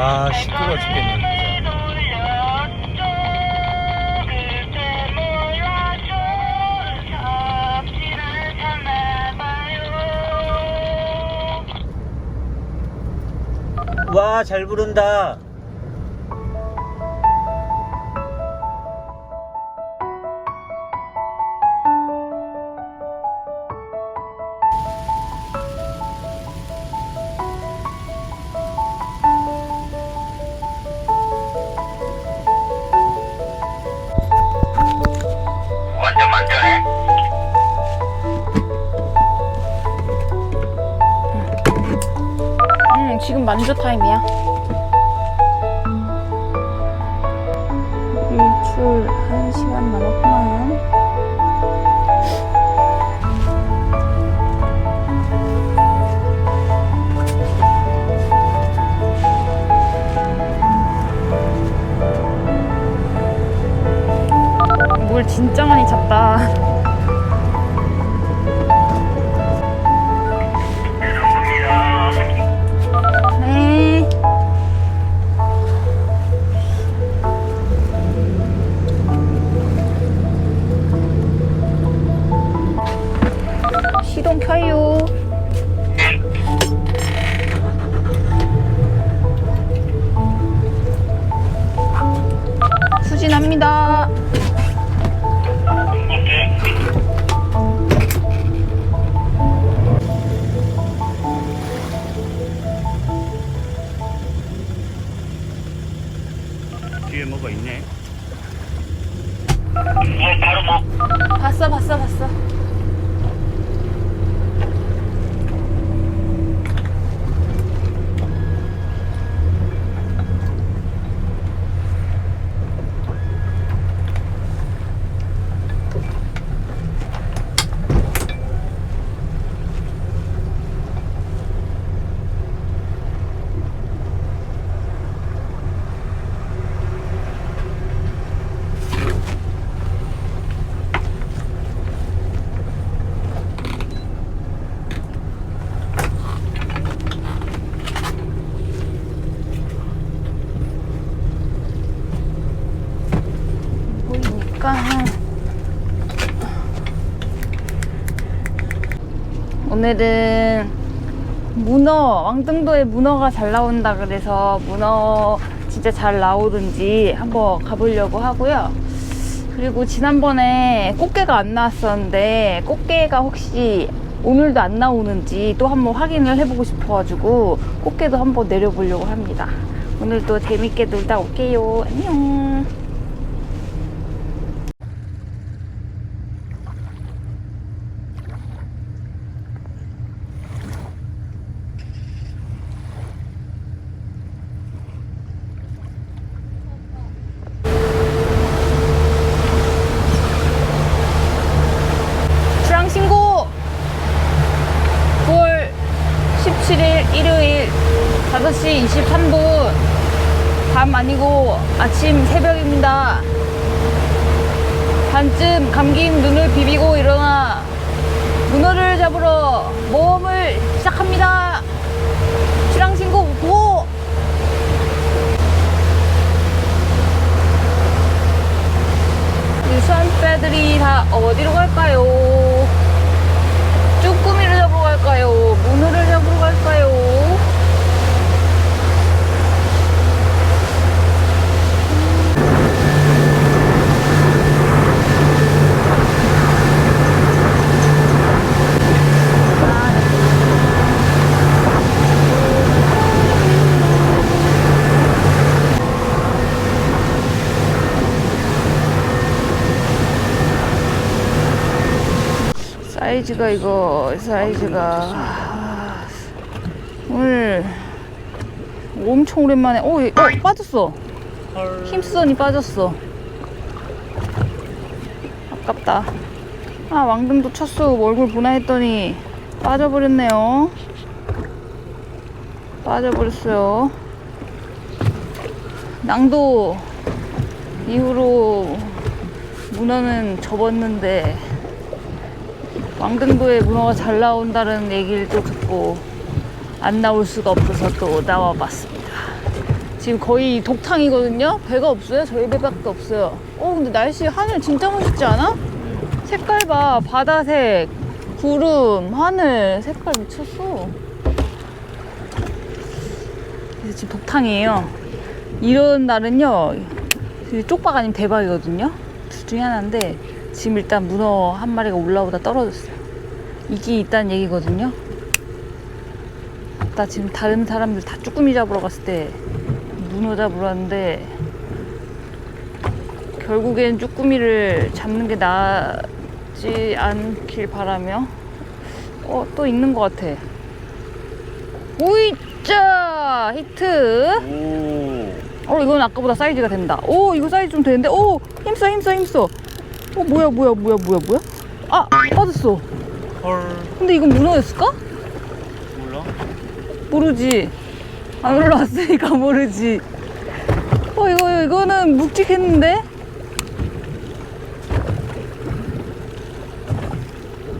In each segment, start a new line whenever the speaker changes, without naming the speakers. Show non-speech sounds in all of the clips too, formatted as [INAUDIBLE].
아 시끄러워 죽겠네 와 잘 부른다
만조 타임이야. 일출 1시간 남았구만. 물 진짜 많이 찼다. 오늘은 문어 왕등도에 문어가 잘 나온다 그래서 문어 진짜 잘 나오든지 한번 가보려고 하고요. 그리고 지난번에 꽃게가 안 나왔었는데 꽃게가 혹시 오늘도 안 나오는지 또 한번 확인을 해보고 싶어가지고 꽃게도 한번 내려보려고 합니다. 오늘도 재밌게 놀다 올게요. 안녕 출항 신고 9월 17일 일요일 5시 23분 밤 아니고 아침 새벽입니다 반쯤 감긴 눈을 비비고 일어나 문어를 잡으러 모험을 시작합니다 출항 신고 고! 유수한배들이 다 어디로 갈까요? 잡으러 갈까요? 문어를 잡으러 갈까요? 사이즈가 이거 사이즈가. 아, 오늘 엄청 오랜만에 오, 어 빠졌어. 힘선이 빠졌어. 아깝다. 아 왕등도 쳤어. 얼굴 보나 했더니 빠져버렸네요. 빠져버렸어요. 낭도 이후로 문어는 접었는데 왕등도에 문어가 잘 나온다는 얘기를 또 듣고 안 나올 수가 없어서 또 나와 봤습니다. 지금 거의 독탕이거든요. 배가 없어요. 저희 배밖에 없어요. 어 근데 날씨 하늘 진짜 멋있지 않아? 색깔 봐. 바다색, 구름, 하늘 색깔 미쳤어. 그래서 지금 독탕이에요. 이런 날은요. 그 쪽박 아니면 대박이거든요. 둘 중에 하나인데 지금 일단 문어 한 마리가 올라오다 떨어졌어요. 이게 있다는 얘기거든요. 나 지금 다른 사람들 다 쭈꾸미 잡으러 갔을 때 문어 잡으러 왔는데 결국엔 쭈꾸미를 잡는 게 낫지 않길 바라며 어 또 있는 것 같아 오이짜 히트
오.
어 이건 아까보다 사이즈가 된다 오 이거 사이즈 좀 되는데 오 힘써 힘써 힘써 어 뭐야 뭐야 뭐야 뭐야 뭐야 아 빠졌어
헐.
근데 이건 문어였을까?
몰라?
모르지. 안 올라왔으니까 [LAUGHS] 모르지. 어, 이거, 이거는 묵직했는데?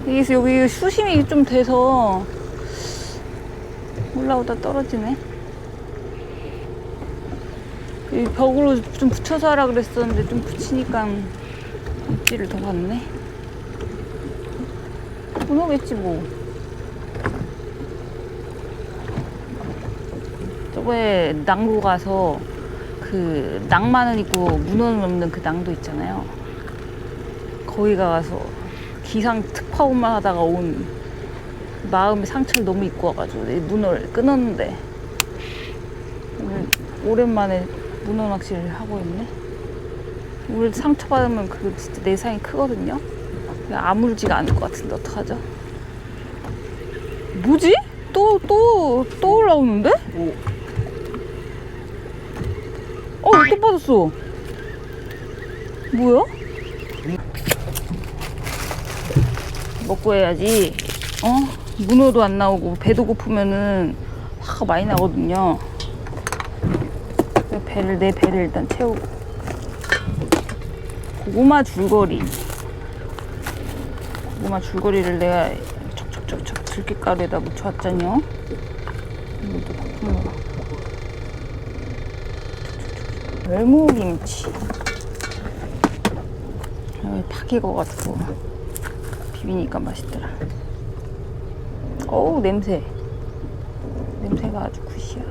이게 여기 수심이 좀 돼서 올라오다 떨어지네. 이 벽으로 좀 붙여서 하라 그랬었는데 좀 붙이니까 입질을 더 받네. 문어겠지 뭐. 저번에 낭로 가서 그 낭만은 있고 문어는 없는 그 낭도 있잖아요. 거기 가서 기상 특파원만 하다가 온 마음의 상처를 너무 입고 와가지고 이 문어를 끊었는데 오랜만에 문어 낚시를 하고 있네. 오늘 상처받으면 그 진짜 내상이 크거든요. 아물지가 않을 것 같은데 어떡하죠? 뭐지? 또, 또, 또 올라오는데?
오.
어, 또 빠졌어. 뭐야? 먹고 해야지. 어? 문어도 안 나오고 배도 고프면은 화가 많이 나거든요. 배를 내 배를 일단 채우고. 고구마 줄거리. 고구마 줄거리를 내가 척척척척 들깨가루에다 묻혀왔잖요. 이것도 바쁜 거라. 열무김치 팍 익어가지고 비비니까 맛있더라 어우 냄새 냄새가 아주 굿이야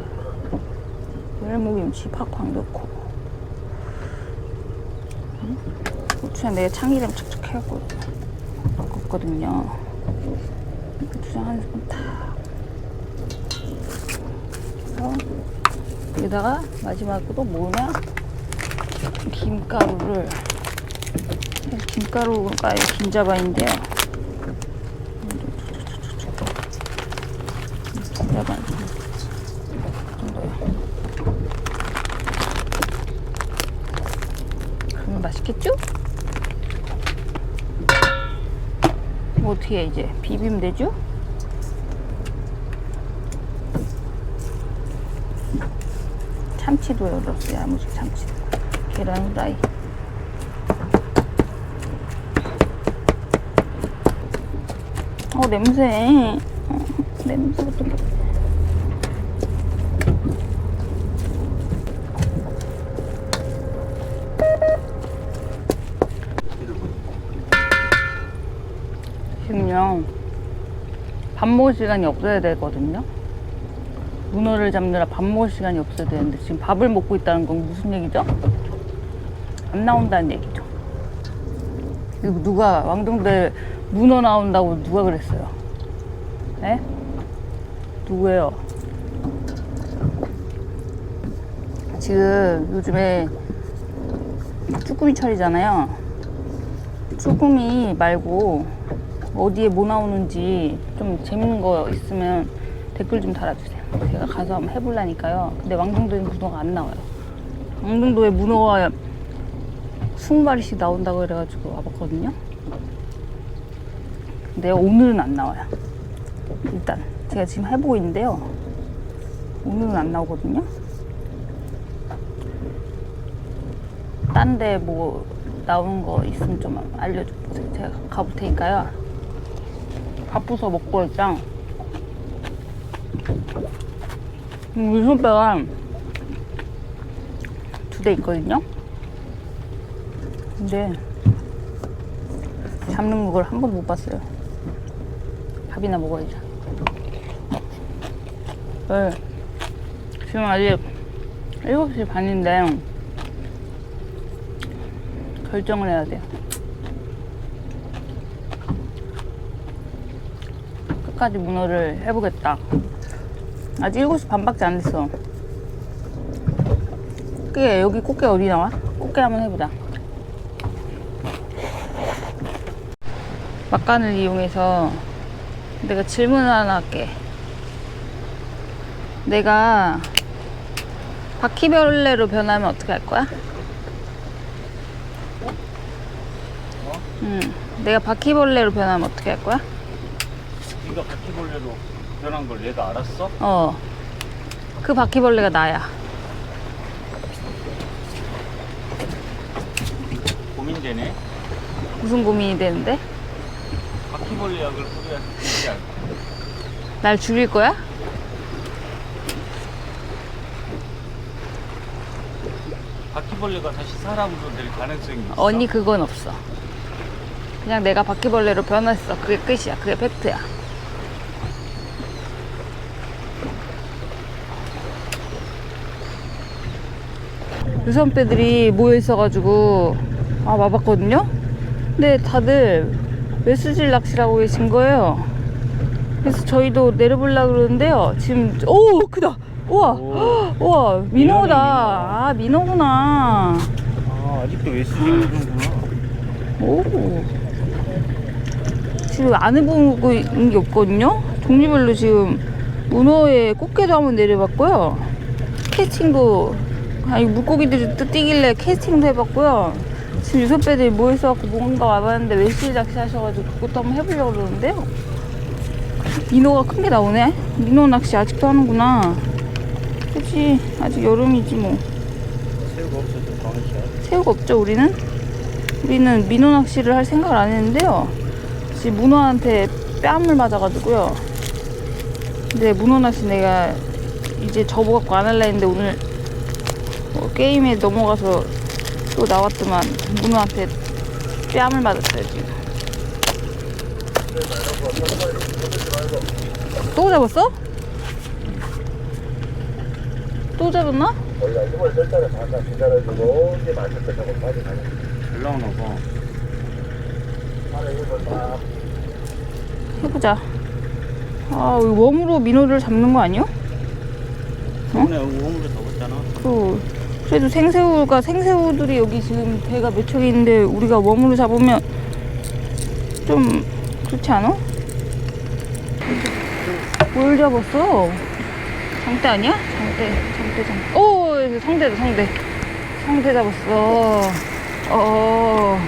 열무김치 팍팍 넣고 응? 고추장 내가 참기름 척척 해갖고 먹었거든요. 고추장 한 스푼 탁. 해서 여기다가 마지막으로 뭐냐? 김가루를. 김가루가 긴자반인데요. 긴자반. 정도요 그러면 맛있겠죠? 뭐 어떻게 해, 이제 비비면 되죠? 참치도 넣었어요. 야무지 참치. 계란 후라이. 어 냄새. 어, 냄새부터. 지금요 밥 먹을 시간이 없어야 되거든요. 문어를 잡느라 밥 먹을 시간이 없어야 되는데 지금 밥을 먹고 있다는 건 무슨 얘기죠? 안 나온다는 얘기죠. 그리고 누가 왕정대 문어 나온다고 누가 그랬어요? 네? 누구예요? 지금 요즘에 쭈꾸미 철이잖아요. 쭈꾸미 말고 어디에 뭐 나오는지 좀 재밌는 거 있으면 댓글 좀 달아주세요. 제가 가서 한번 해볼라니까요. 근데 왕정도에 문어가 안 나와요. 왕정도에 문어가 20마리씩 나온다고 그래가지고 와봤거든요. 근데 오늘은 안 나와요. 일단 제가 지금 해보고 있는데요. 오늘은 안 나오거든요. 딴 데 뭐 나오는 거 있으면 좀 알려줘 보세요. 제가 가볼 테니까요. 바쁘서 먹고 있장. 음, 우리 손배가 때 있거든요. 근데 잡는 걸 한 번도 못 봤어요. 밥이나 먹어야죠. 네. 지금 아직 7시 반인데 결정을 해야 돼요. 끝까지 문어를 해보겠다. 아직 7시 반밖에 안 됐어. 꽃게, 여기 꽃게 어디 나와? 꽃게 한번 해보자. 막간을 이용해서 내가 질문 하나 할게. 내가 바퀴벌레로 변하면 어떻게 할 거야? 응. 내가 바퀴벌레로 변하면 어떻게 할 거야?
네가 바퀴벌레로 변한 걸 얘가 알았어?
어. 그 바퀴벌레가 나야.
고민되네.
무슨 고민이 되는데?
바퀴벌레 약을 뿌려야 되지 않을까?
날 죽일 거야?
바퀴벌레가 다시 사람으로 될 가능성이 있어.
언니 그건 없어. 그냥 내가 바퀴벌레로 변했어. 그게 끝이야. 그게 팩트야. 유선배들이 모여 있어가지고 아 와봤거든요. 근데 다들 메스질 낚시라고 계신 거예요. 그래서 저희도 내려보려 그러는데요. 지금 오 크다. 우와
오. [GASPS]
우와 민어다. 아 민어구나.
아, 아직도 오는구나.
오. 지금 안 해보고 있는 게 없거든요. 종류별로 지금 문어에 꽃게도 한번 내려봤고요. 캐스팅도 아니 물고기들이 또 뛰길래 캐스팅도 해봤고요. 지금 유선배들이 모여서갖고 뭔가 와봤는데 외실 낚시 하셔가지고 그것도 한번 해보려고 그러는데요. 민어가 큰 게 나오네. 민어 낚시 아직도 하는구나. 그치 아직 여름이지 뭐.
새우가 없어서 광시야.
새우가 없죠 우리는 우리는 민어 낚시를 할 생각을 안 했는데요 지금 문어한테 뺨을 맞아가지고요 근데 문어 낚시 내가 이제 접어갖고 안 할라 했는데 오늘 뭐 게임에 넘어가서 또 나왔더만 문어한테 뺨을 맞았어요 지금 또 잡았어? 또 잡았나?
원래 힘을 쓸 때는 잠깐 기다려주고 이제 맞을 때 조금 빠져나가.
잘 나오나 봐.
팔에 힘을 막
해보자. 아, 여기 웜으로 민어를 잡는 거?
저번에 우엉으로 잡았잖아.
그, 그래도 생새우가, 생새우들이 여기 지금 배가 몇 척이 있는데 우리가 웜으로 잡으면 좀 그렇지 않아? 뭘 잡았어? 장대 아니야? 장대, 장대, 장대. 오, 성대다, 성대. 성대 잡았어. 어.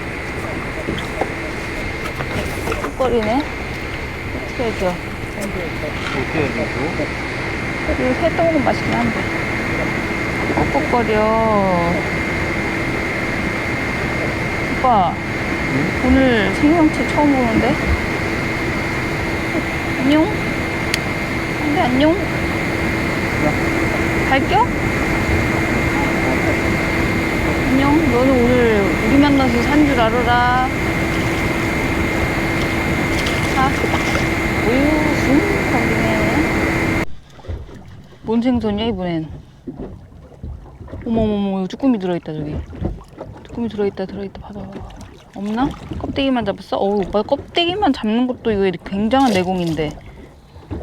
꿀거리네. 어떻게 해줘?
어떻게 되고?
이거 새똥은 맛있긴 한데. 뻑뻑거려. 오빠, 오늘 생명체 처음 보는데? 안녕? 근데 안녕? 갈겨? 안녕? 너는 오늘 우리 만나서 산 줄 알아라. 자, 우유, 숭, 거기네. 뭔 생선이야 이번엔 어머머머 쭈꾸미 들어있다 저기 쭈꾸미 들어있다 들어있다 받아 없나? 껍데기만 잡았어? 어우 오빠 껍데기만 잡는 것도 이거 굉장한 내공인데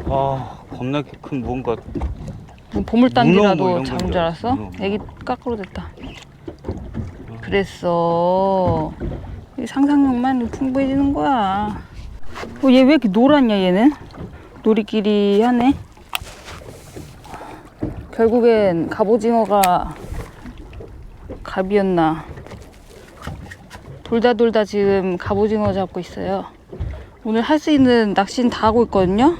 아, 겁나게 큰 뭔가
뭐 보물단지라도 잡은 건줄 알았어?
문어.
애기 까꾸로 됐다 그랬어 이 상상력만 풍부해지는 거야 어, 얘 왜 이렇게 노랗냐 얘는? 놀이끼리 하네 결국엔 갑오징어가 갑이었나? 돌다 돌다 지금 갑오징어 잡고 있어요. 오늘 할 수 있는 낚시는 다 하고 있거든요.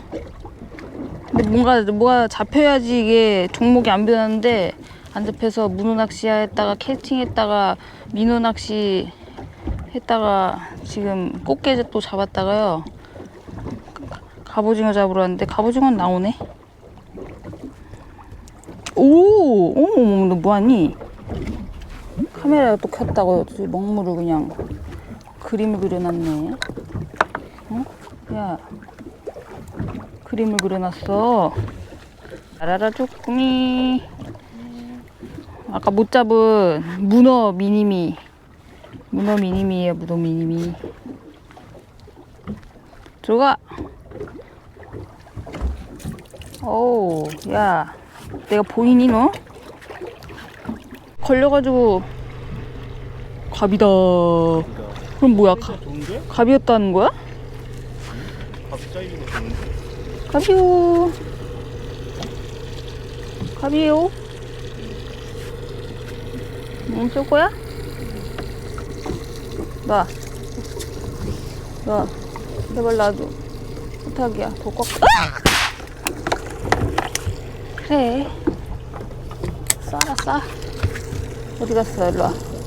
근데 뭔가 뭐가 잡혀야지 이게 종목이 안 변하는데 안 잡혀서 문어 낚시 했다가 캐스팅 했다가 민어 낚시 했다가 지금 꽃게 또 잡았다가요. 갑오징어 잡으러 왔는데 갑오징어는 나오네. 오! 어머머 너 뭐하니 카메라가 또 켰다고 먹물을 그냥 그림을 그려놨네. 어? 야, 그림을 그려놨어. 라라라 쪼꾸미. 아까 못 잡은 문어 미니미. 문어 미니미예요, 문어 미니미. 들어가. 어우, 야, 내가 보이니 너? 걸려가지고 갑이다. 그럼 뭐야? 가? 갑이었다는 거야?
밥 사이즈가 좋은데?
갑이요. 갑이요. 응, 쏠 거야? 놔. 놔. 제발 놔줘. 부탁이야. 더 꽉. 그래. 쏴라, 쏴. 어디 갔어? 일로 와.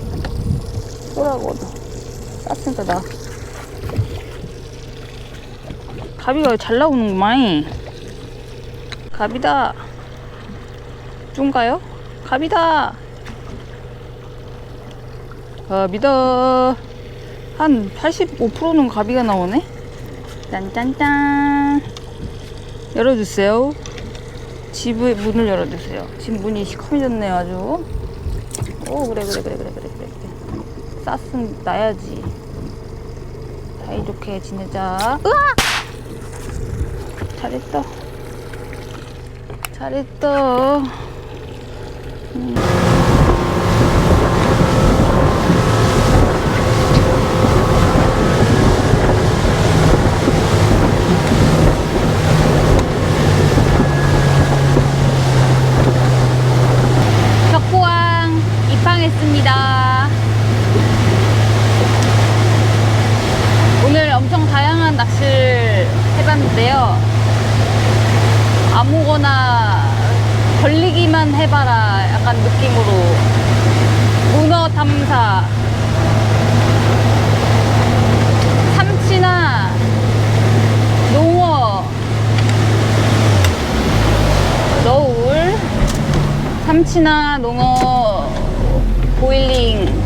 쏘라고. 쐈으니까 나. 가비가 잘 나오는구만. 가비다. 쭌가요? 가비다. 가비다. 한 85%는 가비가 나오네? 짠짠짠. 열어주세요. 집의 문을 열어주세요. 집 문이 시커매졌네요, 아주. 오, 그래, 그래, 그래, 그래, 그래, 그래. 쌌으면 나야지. 사이좋게 지내자. 으악! 잘했다. 잘했다. 음. 벽포항 입항했습니다. 오늘 엄청 다양한 낚시를 해봤는데요. 아무거나 걸리기만 해봐라 약간 느낌으로. 문어 탐사. 삼치나 농어 너울 삼치나 농어 보일링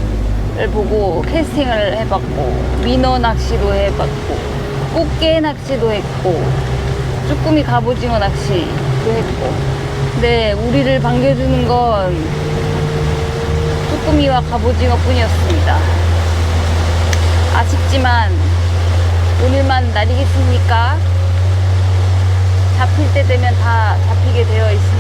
을 보고 캐스팅을 해봤고 민어 낚시도 해봤고 꽃게 낚시도 했고 쭈꾸미 갑오징어 낚시도 했고. 근데 우리를 반겨주는 건 쭈꾸미와 갑오징어 뿐이었습니다. 아쉽지만 오늘만 날이겠습니까? 잡힐 때 되면 다 잡히게 되어 있습니다